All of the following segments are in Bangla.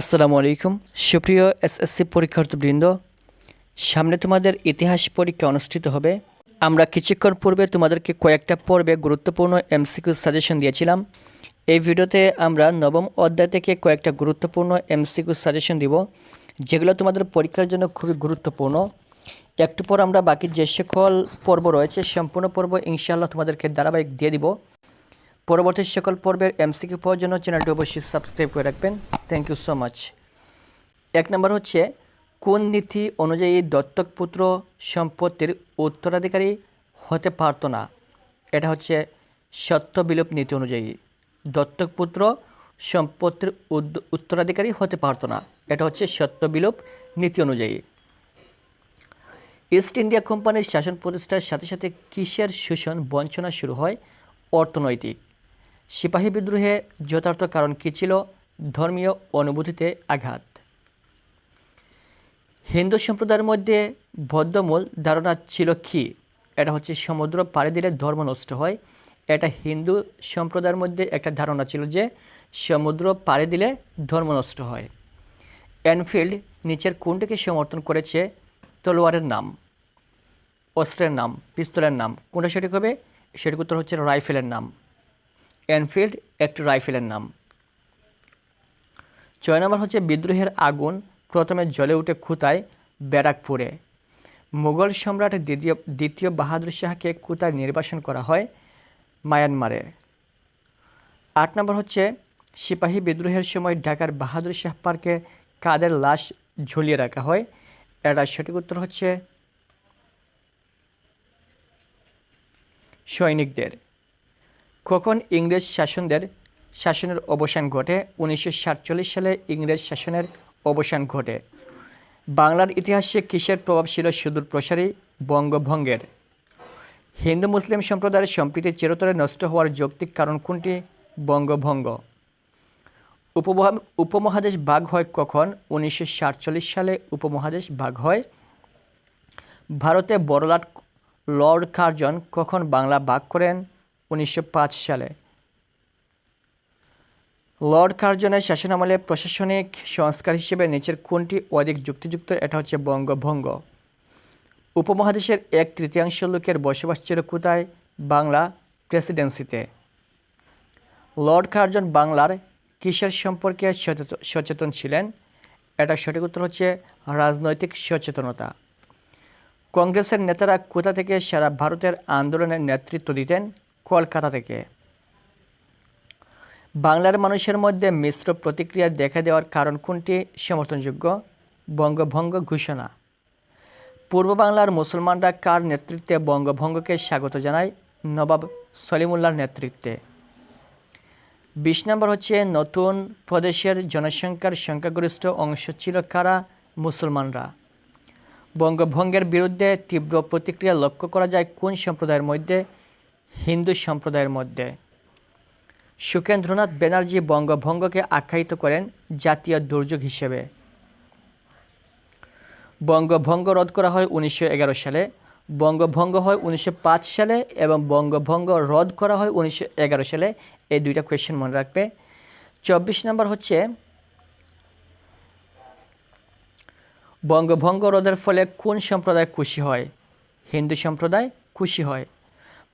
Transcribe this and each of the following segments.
আসসালামু আলাইকুম। সুপ্রিয় এসএসসি পরীক্ষার্থীবৃন্দ, সামনে তোমাদের ইতিহাস পরীক্ষা অনুষ্ঠিত হবে। আমরা কিছুক্ষণ পূর্বে তোমাদেরকে কয়েকটা পর্বে গুরুত্বপূর্ণ এমসিকিউ সাজেশন দিয়েছিলাম। এই ভিডিওতে আমরা নবম অধ্যায় থেকে কয়েকটা গুরুত্বপূর্ণ এমসিকিউ সাজেশন দিব, যেগুলো তোমাদের পরীক্ষার জন্য খুবই গুরুত্বপূর্ণ। একটু পর আমরা বাকি যে সকল পর্ব রয়েছে, সম্পূর্ণ পর্ব ইনশাআল্লাহ তোমাদেরকে ধারাবাহিক দিয়ে দিব। পরবর্তী সকল পর্বের এমসিকিউ পাওয়ার জন্য চ্যানেলটি অবশ্যই সাবস্ক্রাইব করে রাখবেন। থ্যাংক ইউ সো মাচ এক নম্বর হচ্ছে, কোন নীতি অনুযায়ী দত্তক পুত্র সম্পত্তির উত্তরাধিকারী হতে পারত না? এটা হচ্ছে সত্য বিলোপ নীতি অনুযায়ী দত্তক পুত্র সম্পত্তির উত্তরাধিকারী হতে পারত না। এটা হচ্ছে সত্য বিলোপ নীতি অনুযায়ী। ইস্ট ইন্ডিয়া কোম্পানির শাসন প্রতিষ্ঠার সাথে সাথে কিসের শোষণ বঞ্চনা শুরু হয়? অর্থনৈতিক। সিপাহী বিদ্রোহে যথার্থ কারণ কী ছিল? ধর্মীয় অনুভূতিতে আঘাত। হিন্দু সম্প্রদায়ের মধ্যে বদ্ধমূল ধারণা ছিল কি? এটা হচ্ছে সমুদ্র পাড়ি দিলে ধর্ম নষ্ট হয়। এটা হিন্দু সম্প্রদায়ের মধ্যে একটা ধারণা ছিল যে সমুদ্র পাড়ি দিলে ধর্ম নষ্ট হয়। এনফিল্ড নিচের কোনটিকে সমর্থন করেছে তলোয়ারের নাম, অস্ত্রের নাম, পিস্তলের নাম। কোনটা সঠিক হবে? সঠিক উত্তর হচ্ছে রাইফেলের নাম। এনফিল্ড একটি রাইফেলের নাম। ছয় নম্বর হচ্ছে বিদ্রোহের আগুন প্রথমে জ্বলে উঠে খুতায় ব্যারাকপুরে। মুঘল সম্রাট দ্বিতীয় দ্বিতীয় বাহাদুর শাহকে খুতায় নির্বাসন করা হয় মায়ানমারে। আট নম্বর হচ্ছে সিপাহী বিদ্রোহের সময় ঢাকার বাহাদুর শাহ পার্কে কাদের লাশ ঝুলিয়ে রাখা হয়? এটা সঠিক উত্তর হচ্ছে সৈনিকদের। কখন ইংরেজ শাসনদের শাসনের অবসান ঘটে? উনিশশো সাতচল্লিশ সালে ইংরেজ শাসনের অবসান ঘটে। বাংলার ইতিহাসে কিসের প্রভাব ছিল সুদূর প্রসারী বঙ্গভঙ্গের? হিন্দু মুসলিম সম্প্রদায়ের সম্প্রীতি চিরতরে নষ্ট হওয়ার যৌক্তিক কারণ কোনটি? বঙ্গভঙ্গ। উপমহা- উপমহাদেশ ভাগ হয় কখন? উনিশশো সাতচল্লিশ সালে উপমহাদেশ ভাগ হয়। ভারতে বড়লাট লর্ড কার্জন কখন বাংলা ভাগ করেন? উনিশশো পাঁচ সালে। লর্ড কার্জনের শাসনামলে প্রশাসনিক সংস্কার হিসেবে নিচের কোনটি অধিক যুক্তিযুক্ত, এটা হচ্ছে বঙ্গভঙ্গ। উপমহাদেশের এক তৃতীয়াংশ লোকের বসবাস ছিল কোথায়? বাংলা প্রেসিডেন্সিতে। লর্ড কার্জন বাংলার কিসের সম্পর্কে সচেত- সচেতন ছিলেন? এটা সঠিক উত্তর হচ্ছে রাজনৈতিক সচেতনতা। কংগ্রেসের নেতারা কোথা থেকে সারা ভারতের আন্দোলনের নেতৃত্ব দিতেন? কলকাতা থেকে। বাংলার মানুষের মধ্যে মিশ্র প্রতিক্রিয়া দেখা দেওয়ার কারণ কোনটি? সমর্থনযোগ্য বঙ্গভঙ্গ ঘোষণা। পূর্ব বাংলার মুসলমানরা কার নেতৃত্বে বঙ্গভঙ্গকে স্বাগত জানায়? নবাব সলিমুল্লাহর নেতৃত্বে। বিশ নম্বর হচ্ছে, নতুন প্রদেশের জনসংখ্যার সংখ্যাগরিষ্ঠ অংশ ছিল কারা? মুসলমানরা। বঙ্গভঙ্গের বিরুদ্ধে তীব্র প্রতিক্রিয়া লক্ষ্য করা যায় কোন সম্প্রদায়ের মধ্যে? হিন্দু সম্প্রদায়ের মধ্যে। সুকেন্দ্রনাথ ব্যানার্জি বঙ্গভঙ্গকে আখ্যায়িত করেন জাতীয় দুর্যোগ হিসেবে। বঙ্গভঙ্গ রদ করা হয় উনিশশো এগারো সালে, বঙ্গভঙ্গ হয় উনিশশো পাঁচ সালে এবং বঙ্গভঙ্গ রদ করা হয় উনিশশো এগারো সালে। এই দুইটা কোয়েশ্চেন মনে রাখবে। চব্বিশ নম্বর হচ্ছে, বঙ্গভঙ্গ রোধের ফলে কোন সম্প্রদায় খুশি হয়? হিন্দু সম্প্রদায় খুশি হয়।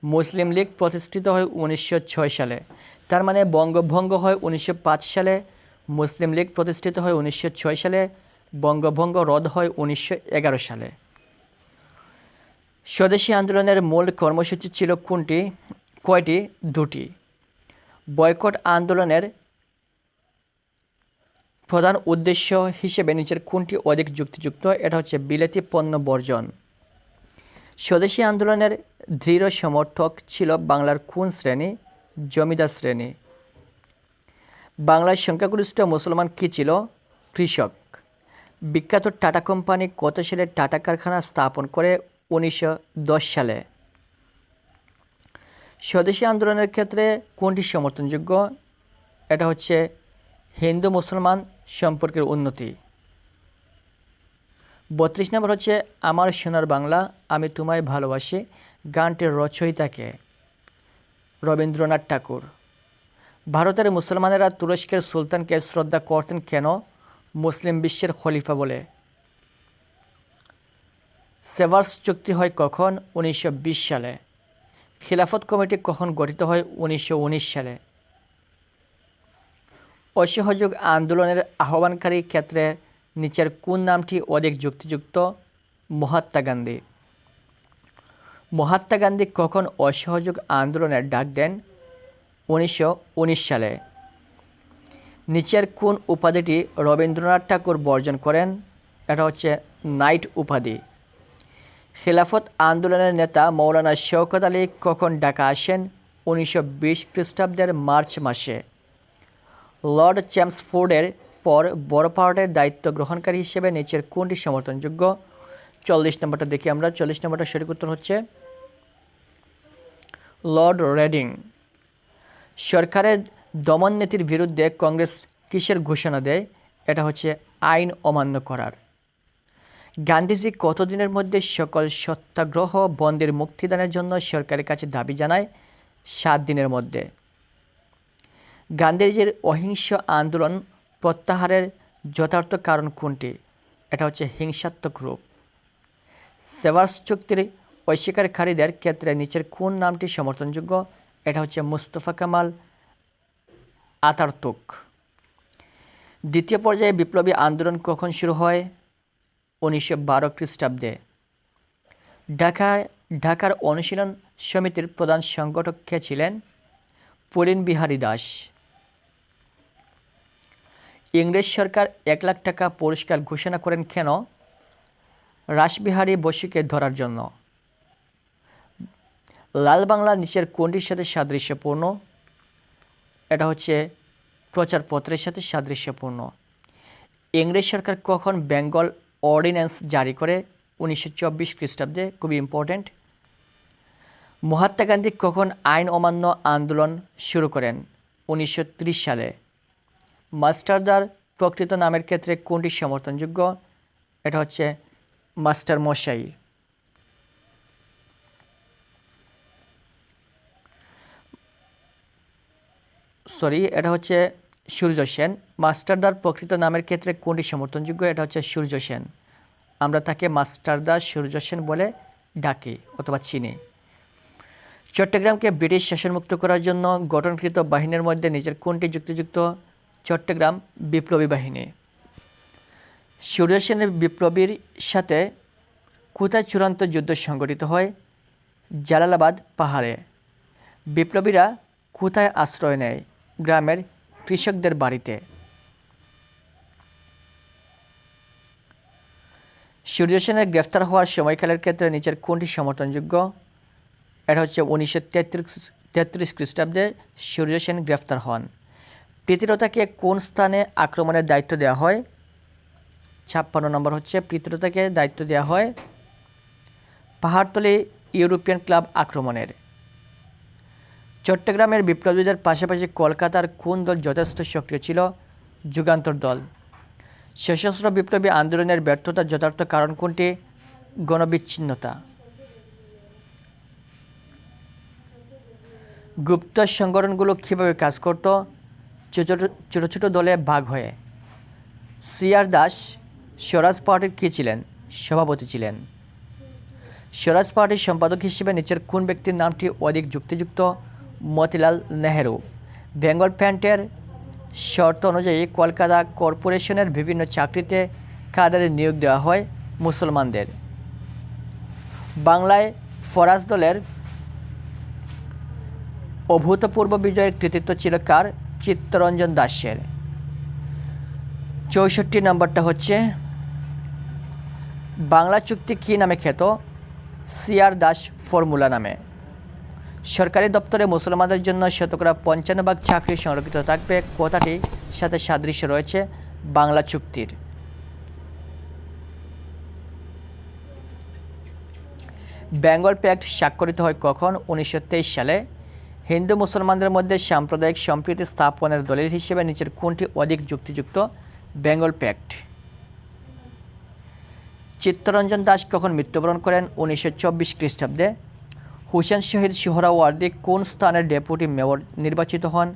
মুসলিম লীগ প্রতিষ্ঠিত হয় উনিশশো ছয় সালে। তার মানে বঙ্গভঙ্গ হয় উনিশশো পাঁচ সালে, মুসলিম লীগ প্রতিষ্ঠিত হয় উনিশশো ছয় সালে, বঙ্গভঙ্গ রদ হয় উনিশশো এগারো সালে। স্বদেশী আন্দোলনের মূল কর্মসূচি ছিল কোনটি? কয়টি? দুটি। বয়কট আন্দোলনের প্রধান উদ্দেশ্য হিসেবে নিচের কোনটি অধিক যুক্তিযুক্ত? এটা হচ্ছে বিলেতি পণ্য বর্জন। স্বদেশী আন্দোলনের দৃঢ় সমর্থক ছিল বাংলার কোন শ্রেণি? জমিদার শ্রেণি। বাংলার সংখ্যাগরিষ্ঠ মুসলমান কী ছিল? কৃষক। বিখ্যাত টাটা কোম্পানি কত সালে টাটা কারখানা স্থাপন করে? উনিশশো দশ সালে। স্বদেশী আন্দোলনের ক্ষেত্রে কোনটি সমর্থনযোগ্য? এটা হচ্ছে হিন্দু মুসলমান সম্পর্কের উন্নতি। বত্রিশ নম্বর হচ্ছে, আমার সোনার বাংলা, আমি তোমায় ভালোবাসি। গানটির রচয়িতাকে রবীন্দ্রনাথ ঠাকুর। ভারতের মুসলমানেরা তুরস্কের সুলতানকে শ্রদ্ধা করতেন কেন? মুসলিম বিশ্বের খলিফা বলে। সেভার্স চুক্তি হয় কখন? উনিশশো বিশ সালে। খিলাফত কমিটি কখন গঠিত হয়? উনিশশো উনিশ সালে। অসহযোগ আন্দোলনের আহ্বানকারী ক্ষেত্রে নিচের কোন নামটি অধিক যুক্তিযুক্ত? মহাত্মা গান্ধী। মহাত্মা গান্ধী কখন অসহযোগ আন্দোলনের ডাক দেন? উনিশশো উনিশ সালে। নিচের কোন উপাধিটি রবীন্দ্রনাথ ঠাকুর বর্জন করেন? এটা হচ্ছে নাইট উপাধি। খেলাফত আন্দোলনের নেতা মৌলানা শওকত আলী কখন ঢাকা আসেন? উনিশশো বিশ খ্রিস্টাব্দের মার্চ মাসে। লর্ড চ্যামসফোর্ডের পর বড় পাহাড়ের দায়িত্ব গ্রহণকারী হিসেবে নিচের কোনটি সমর্থনযোগ্য? চল্লিশ নম্বরটা দেখি আমরা। চল্লিশ নম্বরটা সঠিক উত্তর হচ্ছে লর্ড রেডিং। সরকারের দমন নীতির বিরুদ্ধে কংগ্রেস কিসের ঘোষণা দেয়? এটা হচ্ছে আইন অমান্য করার। গান্ধীজি কতদিনের মধ্যে সকল সত্যাগ্রহ বন্দের মুক্তিদানের জন্য সরকারের কাছে দাবি জানায়? সাত দিনের মধ্যে। গান্ধীজির অহিংস আন্দোলন প্রত্যাহারের যথার্থ কারণ কোনটি? এটা হচ্ছে হিংসাত্মক রূপ। সেভার্স চুক্তির অস্বীকারীদের ক্ষেত্রে নিচের কোন নামটি সমর্থনযোগ্য? এটা হচ্ছে মুস্তফা কামাল আতারতুক। দ্বিতীয় পর্যায়ে বিপ্লবী আন্দোলন কখন শুরু হয়? উনিশশো বারো খ্রিস্টাব্দে। ঢাকায়, ঢাকার অনুশীলন সমিতির প্রধান সংগঠক কে ছিলেন? পুলিন বিহারী দাস। ইংরেজ সরকার এক লাখ টাকা পুরস্কার ঘোষণা করেন কেন? রাসবিহারী বসুকে ধরার জন্য। লাল বাংলা নিচের কোনটির সাথে সাদৃশ্যপূর্ণ? এটা হচ্ছে প্রচারপত্রের সাথে সাদৃশ্যপূর্ণ। ইংরেজ সরকার কখন বেঙ্গল অর্ডিন্যান্স জারি করে? উনিশশো চব্বিশ খ্রিস্টাব্দে, খুবই ইম্পর্ট্যান্ট মহাত্মা গান্ধী কখন আইন অমান্য আন্দোলন শুরু করেন? উনিশশো ত্রিশ সালে। মাস্টারদার প্রকৃত নামের ক্ষেত্রে কোনটি সমর্থনযোগ্য? এটা হচ্ছে মাস্টার মশাই। সরি, এটা হচ্ছে সূর্য সেন। মাস্টারদার প্রকৃত নামের ক্ষেত্রে কোনটি সমর্থনযোগ্য? এটা হচ্ছে সূর্য সেন। আমরা তাকে মাস্টারদার সূর্য সেন বলে ডাকি অথবা চিনি। চট্টগ্রামকে ব্রিটিশ শাসনমুক্ত করার জন্য গঠনকৃত বাহিনীর মধ্যে নিজের কোনটি যুক্তিযুক্ত? চট্টগ্রাম বিপ্লবী বাহিনী। সূর্য সেনের বিপ্লবীর সাথে কোথায় চূড়ান্ত যুদ্ধ সংগঠিত হয় জালালাবাদ পাহাড়ে। বিপ্লবীরা কোথায় আশ্রয় নেয় গ্রামের কৃষকদের বাড়িতে। সূর্য সেনের গ্রেফতার হওয়ার সময়কালের ক্ষেত্রে নিচের কোনটি সমর্থনযোগ্য। এটা হচ্ছে উনিশশো তেত্রিশ তেত্রিশ খ্রিস্টাব্দে সূর্য সেন গ্রেফতার হন। প্রীতিলতাকে কোন স্থানে আক্রমণের দায়িত্ব দেওয়া হয়? ছাপ্পান্ন নম্বর হচ্ছে প্রীতিলতাকে দায়িত্ব দেওয়া হয় পাহাড়তলি ইউরোপিয়ান ক্লাব আক্রমণের। চট্টগ্রামের বিপ্লবীদের পাশাপাশি কলকাতার কোন দল যথেষ্ট সক্রিয় ছিল? যুগান্তর দল। সশস্ত্র বিপ্লবী আন্দোলনের ব্যর্থতার যথার্থ কারণ কোনটি? গণবিচ্ছিন্নতা। গুপ্ত সংগঠনগুলো কীভাবে কাজ করত? ছোট ছোটো দলে ভাগ হয়ে। সিআর দাস স্বরাজ পার্টির কী ছিলেন? সভাপতি ছিলেন। স্বরাজ পার্টির সম্পাদক হিসেবে নিচের কোন ব্যক্তির নামটি অধিক যুক্তিযুক্ত? মতিলাল নেহেরু। বেঙ্গল প্যান্টের শর্ত অনুযায়ী কলকাতা কর্পোরেশনের বিভিন্ন চাকরিতে কাদের নিয়োগ দেওয়া হয় মুসলমানদের। বাংলায় ফরাজ দলের অভূতপূর্ব বিজয়ের কৃতিত্ব ছিল কার? চিত্তরঞ্জন দাসের। চৌষট্টি নম্বরটা হচ্ছে, বাংলা চুক্তি কী নামে খ্যাত? সিআর দাস ফর্মুলা নামে। সরকারি দপ্তরে মুসলমানদের জন্য শতকরা পঞ্চান্ন ভাগ চাকরি সংরক্ষিত থাকবে। কথাটির সাথে সাদৃশ্য রয়েছে বাংলা চুক্তির। বেঙ্গল প্যাক্ট স্বাক্ষরিত হয় কখন? উনিশশো তেইশ সালে। হিন্দু মুসলমানদের মধ্যে সাম্প্রদায়িক সম্প্রীতি স্থাপনের দলিল হিসেবে নিচের কোনটি অধিক যুক্তিযুক্ত? বেঙ্গল প্যাক্ট। চিত্তরঞ্জন দাস কখন মৃত্যুবরণ করেন? উনিশশো চব্বিশ খ্রিস্টাব্দে। হুসেন শহীদ সোহরাওয়ার্দী কোন স্থানের ডেপুটি মেয়র নির্বাচিত হন?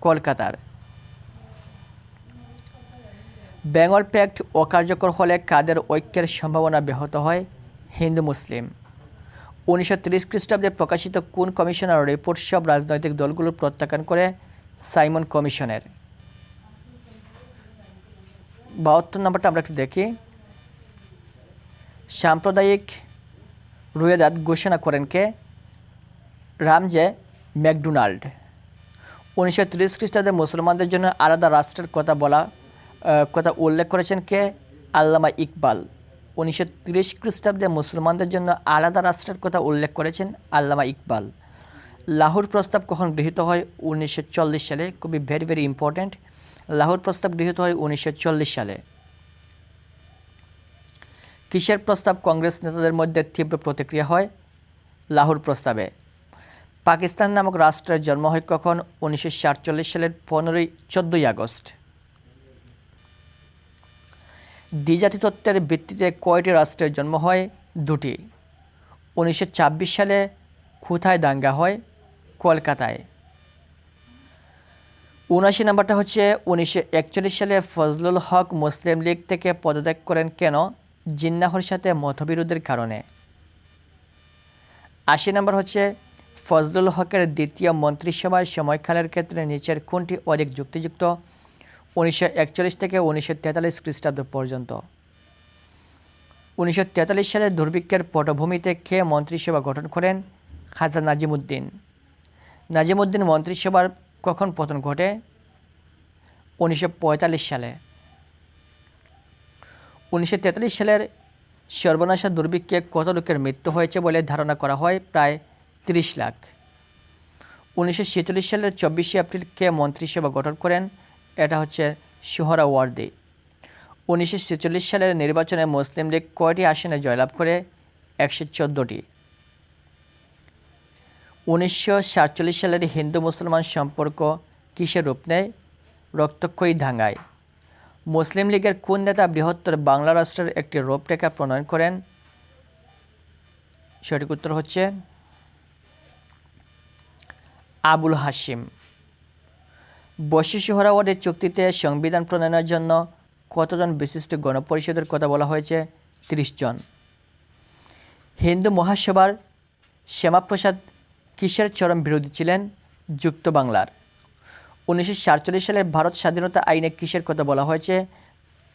কলকাতার। বেঙ্গল প্যাক্ট অকার্যকর হলে কাদের ঐক্যের সম্ভাবনা ব্যাহত হয়? হিন্দু মুসলিম। উনিশশো খ্রিস্টাব্দে প্রকাশিত কোন কমিশনার রিপোর্ট সব রাজনৈতিক দলগুলো প্রত্যাখ্যান করে? সাইমন কমিশনের। বাহাত্তর নম্বরটা আমরা একটু দেখি। সাম্প্রদায়িক রুয়েদাত ঘোষণা করেন কে? রামজে ম্যাকডোনাল্ড। উনিশশো তিরিশ খ্রিস্টাব্দে মুসলমানদের জন্য আলাদা রাষ্ট্রের কথা বলা কথা উল্লেখ করেছেন কে? আল্লামা ইকবাল। উনিশশো তিরিশ খ্রিস্টাব্দে মুসলমানদের জন্য আলাদা রাষ্ট্রের কথা উল্লেখ করেছেন আল্লামা ইকবাল। লাহোর প্রস্তাব কখন গৃহীত হয় উনিশশো চল্লিশ সালে? খুবই ভেরি ভেরি ইম্পর্ট্যান্ট লাহোর প্রস্তাব গৃহীত হয় উনিশশো চল্লিশ সালে। কিসের প্রস্তাব কংগ্রেস নেতাদের মধ্যে তীব্র প্রতিক্রিয়া হয়? লাহোর প্রস্তাবে। পাকিস্তান নামক রাষ্ট্রের জন্ম হয় কখন? উনিশশো সাতচল্লিশ সালের পনেরোই, চোদ্দোই আগস্ট। দ্বিজাতি তত্ত্বের ভিত্তিতে কয়টি রাষ্ট্রের জন্ম হয়? দুটি। উনিশশো ছাব্বিশ সালে কোথায় দাঙ্গা হয়? কলকাতায়। উনআশি নাম্বারটা হচ্ছে উনিশশো একচল্লিশ সালে ফজলুল হক মুসলিম লীগ থেকে পদত্যাগ করেন কেন? জিন্নাহর সাথে মতবিরোধের কারণে। আশি নম্বর হচ্ছে ফজলুল হকের দ্বিতীয় মন্ত্রিসভায় সময়কালের ক্ষেত্রে নিচের কোনটি অধিক যুক্তিযুক্ত? উনিশশো একচল্লিশ থেকে উনিশশো তেতাল্লিশ খ্রিস্টাব্দ পর্যন্ত। উনিশশো তেতাল্লিশ সালে দুর্ভিক্ষের পটভূমিতে কে মন্ত্রিসভা গঠন করেন খাজা নাজিমুদ্দিন। নাজিমুদ্দিন মন্ত্রিসভার কখন পতন ঘটে? উনিশশো পঁয়তাল্লিশ সালে। উনিশশো তেতাল্লিশ সালের সর্বনাশা দুর্ভিক্ষে কত লোকের মৃত্যু হয়েছে বলে ধারণা করা হয়? প্রায় তিরিশ লাখ। উনিশশো ছেচল্লিশ সালের চব্বিশে এপ্রিল কে মন্ত্রিসভা গঠন করেন এটা হচ্ছে সোহরা ওয়ার্দি। উনিশশো ছেচল্লিশ সালের নির্বাচনে মুসলিম লীগ কয়টি আসনে জয়লাভ করে? একশো চোদ্দোটি। উনিশশো সাতচল্লিশ সালের হিন্দু মুসলমান সম্পর্ক কিসের রূপ নেয়? রক্তক্ষয়ী ধাঙ্গায় মুসলিম লীগের কোন নেতা বৃহত্তর বাংলা রাষ্ট্রের একটি রূপরেখা প্রণয়ন করেন? সঠিক উত্তর হচ্ছে আবুল হাসিম বশি সোহরাওয়ার্ডের চুক্তিতে সংবিধান প্রণয়নের জন্য কতজন বিশিষ্ট গণপরিষদের কথা বলা হয়েছে? তিরিশ জন। হিন্দু মহাসভার শ্যামাপ্রসাদ কিসের চরম বিরোধী ছিলেন? যুক্ত বাংলার। উনিশশো সাতচল্লিশ সালের ভারত স্বাধীনতা আইনে কিসের কথা বলা হয়েছে?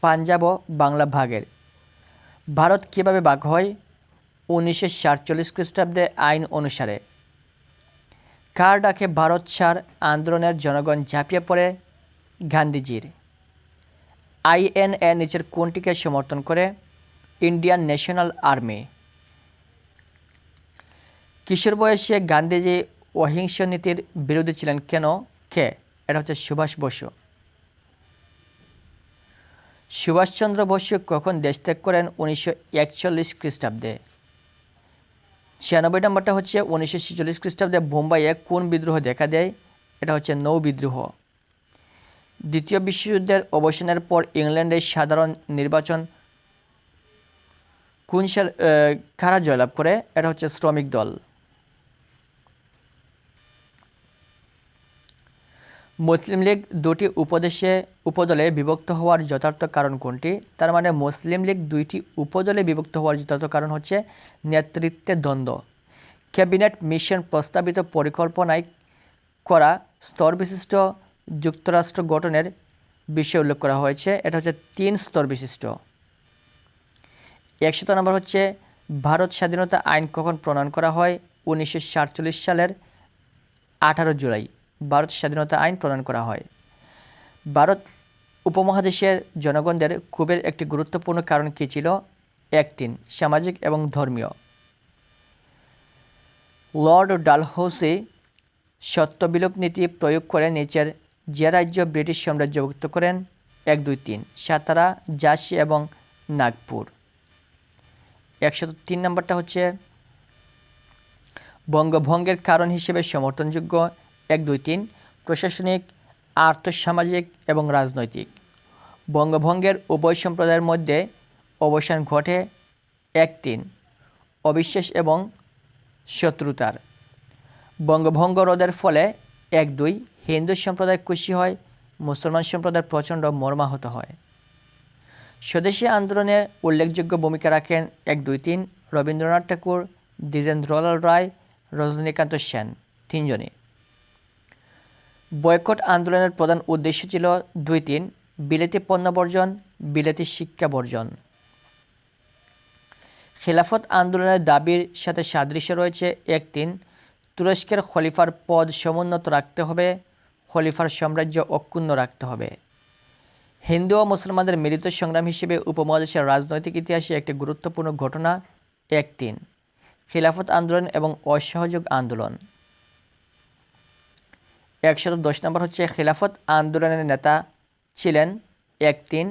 পাঞ্জাব ও বাংলা ভাগের। ভারত কীভাবে ভাগ হয়? উনিশশো সাতচল্লিশ খ্রিস্টাব্দে আইন অনুসারে। কার ডাকে ভারত ছাড় আন্দোলনের জনগণ ঝাঁপিয়ে পড়ে গান্ধীজির। আইএনএ নিচের কোনটিকে সমর্থন করে? Indian national army. কিশোর বয়সে গান্ধীজি অহিংস নীতির বিরোধী ছিলেন কেন? কে? এটা হচ্ছে সুভাষ বসু। সুভাষচন্দ্র বসু কখন দেশ ত্যাগ করেন? উনিশশো একচল্লিশ খ্রিস্টাব্দে। ছিয়ানব্বই নম্বরটা হচ্ছে উনিশশো ছেচল্লিশ খ্রিস্টাব্দে বোম্বাইয়ে কোন বিদ্রোহ দেখা দেয়? এটা হচ্ছে নৌ বিদ্রোহ। দ্বিতীয় বিশ্বযুদ্ধের অবসানের পর ইংল্যান্ডের সাধারণ নির্বাচন কোন সাল কারা জয়লাভ করে? এটা হচ্ছে শ্রমিক দল। মুসলিম লীগ দুটি উপদেশে, উপদলে বিভক্ত হওয়ার যথার্থ কারণ কোনটি? তার মানে মুসলিম লীগ দুইটি উপদলে বিভক্ত হওয়ার যথার্থ কারণ হচ্ছে নেতৃত্বে দ্বন্দ্ব। ক্যাবিনেট মিশন প্রস্তাবিত পরিকল্পনায় করা স্তর বিশিষ্ট যুক্তরাষ্ট্র গঠনের বিষয়ে উল্লেখ করা হয়েছে। এটা হচ্ছে তিন স্তর বিশিষ্ট একশত নম্বর হচ্ছে ভারত স্বাধীনতা আইন কখন প্রণয়ন করা হয়? উনিশশো সাতচল্লিশ সালের আঠারো জুলাই। ভারত স্বাধীনতা আইন প্রদান করা হয়। ভারত উপমহাদেশের জনগণদের ক্ষোভের একটি গুরুত্বপূর্ণ কারণ কী ছিল? একটিন সামাজিক এবং ধর্মীয়। লর্ড ডালহৌসি সত্যবিলোপ নীতি প্রয়োগ করে নিচের যে রাজ্য ব্রিটিশ সাম্রাজ্যভুক্ত করেন, এক, দুই, তিন, সাতারা, ঝাঁসি এবং নাগপুর। একশত তিন নম্বরটা হচ্ছে বঙ্গভঙ্গের কারণ হিসেবে সমর্থনযোগ্য এক দুই তিন, প্রশাসনিক, আর্থসামাজিক এবং রাজনৈতিক। বঙ্গভঙ্গের উভয় সম্প্রদায়ের মধ্যে অবসান ঘটে এক তিন, অবিশ্বাস এবং শত্রুতার। বঙ্গভঙ্গ রোধের ফলে এক দুই, হিন্দু সম্প্রদায় খুশি হয়, মুসলমান সম্প্রদায় প্রচণ্ড মর্মাহত হয়। স্বদেশী আন্দোলনে উল্লেখযোগ্য ভূমিকা রাখেন এক দুই তিন, রবীন্দ্রনাথ ঠাকুর, দ্বিজেন্দ্রলাল রায়, রজনীকান্ত সেন তিনজনই। বয়কট আন্দোলনের প্রধান উদ্দেশ্য ছিল দুই তিন, বিলেতি পণ্য বর্জন, বিলেতি শিক্ষা বর্জন। খেলাফত আন্দোলনের দাবির সাথে সাদৃশ্য রয়েছে এক তিন, তুরস্কের খলিফার পদ সমুন্নত রাখতে হবে, খলিফার সাম্রাজ্য অক্ষুণ্ণ রাখতে হবে। হিন্দু ও মুসলমানদের মিলিত সংগ্রাম হিসেবে উপমহাদেশের রাজনৈতিক ইতিহাসে একটি গুরুত্বপূর্ণ ঘটনা এক তিন, খিলাফত আন্দোলন এবং অসহযোগ আন্দোলন। একশত দশ নম্বর হচ্ছে খিলাফত আন্দোলনের নেতা ছিলেন এক তিন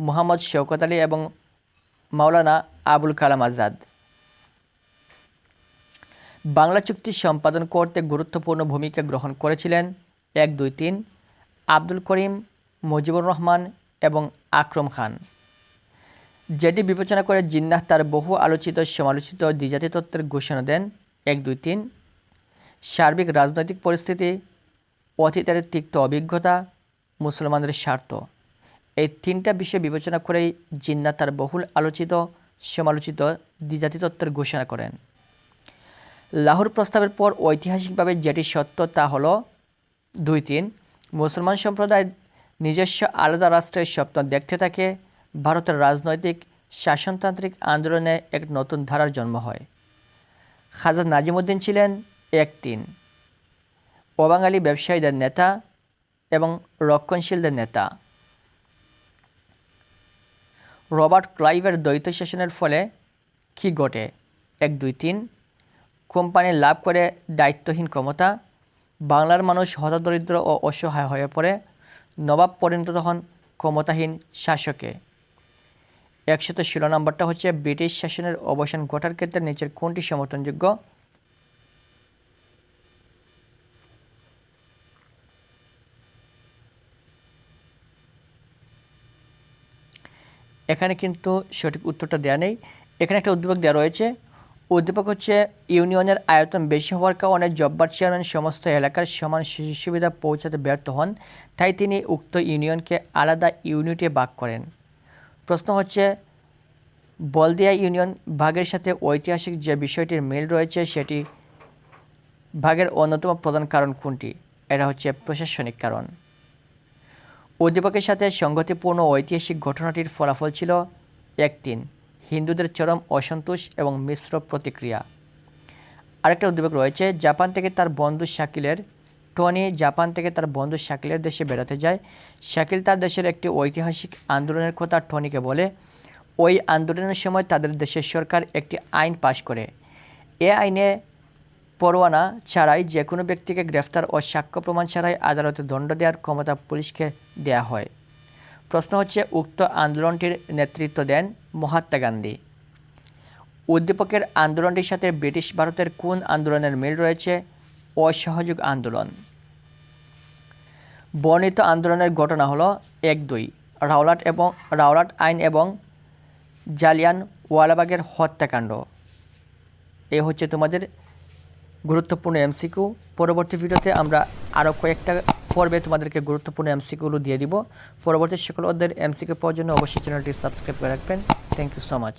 মোহাম্মদ শৌকত আলী এবং মাওলানা আবুল কালাম আজাদ। বাংলা চুক্তি সম্পাদন করতে গুরুত্বপূর্ণ ভূমিকা গ্রহণ করেছিলেন এক, দুই, তিন আব্দুল করিম, মুজিবুর রহমান এবং আকরম খান। যেটি বিবেচনা করে জিন্নাহ তার বহু আলোচিত, সমালোচিত দ্বিজাতি তত্ত্বের ঘোষণা দেন। এক, দুই, তিন সার্বিক রাজনৈতিক পরিস্থিতি অতীতের তিক্ত অভিজ্ঞতা, মুসলমানদের স্বার্থ। এই তিনটা বিষয় বিবেচনা করেই জিন্না তার বহুল আলোচিত, সমালোচিত, দ্বিজাতি তত্ত্বের ঘোষণা করেন। লাহোর প্রস্তাবের পর ঐতিহাসিকভাবে যেটি সত্য তা হলো, দুই তিন, মুসলমান সম্প্রদায় নিজস্ব আলাদা রাষ্ট্রের স্বপ্ন দেখতে থাকে, ভারতের রাজনৈতিক, শাসনতান্ত্রিক আন্দোলনে এক নতুন ধারার জন্ম হয়। খাজা নাজিমুদ্দিন ছিলেন এক তিন। অবাঙালি ব্যবসায়ীদের নেতা এবং রক্ষণশীলদের নেতা। রবার্ট ক্লাইভের দ্বৈত শাসনের ফলে কী ঘটে? এক, দুই, তিন। কোম্পানি লাভ করে দায়িত্বহীন ক্ষমতা, বাংলার মানুষ হতদরিদ্র ও অসহায় হয়ে পড়ে, নবাব পরিণত হন ক্ষমতাহীন শাসকে। একশত ষোলো নম্বরটা হচ্ছে ব্রিটিশ শাসনের অবসান ঘটার ক্ষেত্রে নিচের কোনটি সমর্থনযোগ্য। এখানে কিন্তু সঠিক উত্তরটা দেওয়া নেই। এখানে একটা উদ্দীপক দেওয়া রয়েছে। উদ্দীপক হচ্ছে, ইউনিয়নের আয়তন বেশি হওয়ার কারণে জব্বার চেয়ারম্যান সমস্ত এলাকার সমান সুযোগ সুবিধা পৌঁছাতে ব্যর্থ হন। তাই তিনি উক্ত ইউনিয়নকে আলাদা ইউনিটে ভাগ করেন। প্রশ্ন হচ্ছে, বলদিয়া ইউনিয়ন ভাগের সাথে ঐতিহাসিক যে বিষয়টির মিল রয়েছে, সেটি ভাগের অন্যতম প্রধান কারণ কোনটি? এটা হচ্ছে প্রশাসনিক কারণ। উদ্দীপকের সাথে সংগতিপূর্ণ ঐতিহাসিক ঘটনাটির ফলাফল ছিল এক তিন হিন্দুদের চরম অসন্তোষ এবং মিশ্র প্রতিক্রিয়া। আরেকটা উদ্দীপক রয়েছে, জাপান থেকে তার বন্ধু শাকিলের, টনি জাপান থেকে তার বন্ধু শাকিলের দেশে বেড়াতে যায়। শাকিল তার দেশের একটি ঐতিহাসিক আন্দোলনের কথা টনিকে বলে। ওই আন্দোলনের সময় তাদের দেশের সরকার একটি আইন পাশ করে। এ আইনে পরোয়ানা ছাড়াই যে কোনো ব্যক্তিকে গ্রেফতার ও সাক্ষ্য প্রমাণ ছাড়াই আদালতে দণ্ড দেওয়ার ক্ষমতা পুলিশকে দেয়া হয়। প্রশ্ন হচ্ছে, উক্ত আন্দোলনটির নেতৃত্ব দেন মহাত্মা গান্ধী। উদ্দীপকের আন্দোলনটির সাথে ব্রিটিশ ভারতের কোন আন্দোলনের মিল রয়েছে? অসহযোগ আন্দোলন। বর্ণিত আন্দোলনের ঘটনা হলো এক দুই। রাওলাট এবং রাওলাট আইন এবং জালিয়ান ওয়ালাবাগের হত্যাকাণ্ড। এ হচ্ছে তোমাদের গুরুত্বপূর্ণ এমসিকিউ। পরবর্তী ভিডিওতে আমরা আরও কয়েকটা পর্বে তোমাদেরকে গুরুত্বপূর্ণ এমসিকিউগুলো দিয়ে দিব। পরবর্তী সকল অধ্যায়ের এমসিকিউ পাওয়ার জন্য অবশ্যই চ্যানেলটি সাবস্ক্রাইব করে রাখবেন। Thank you so much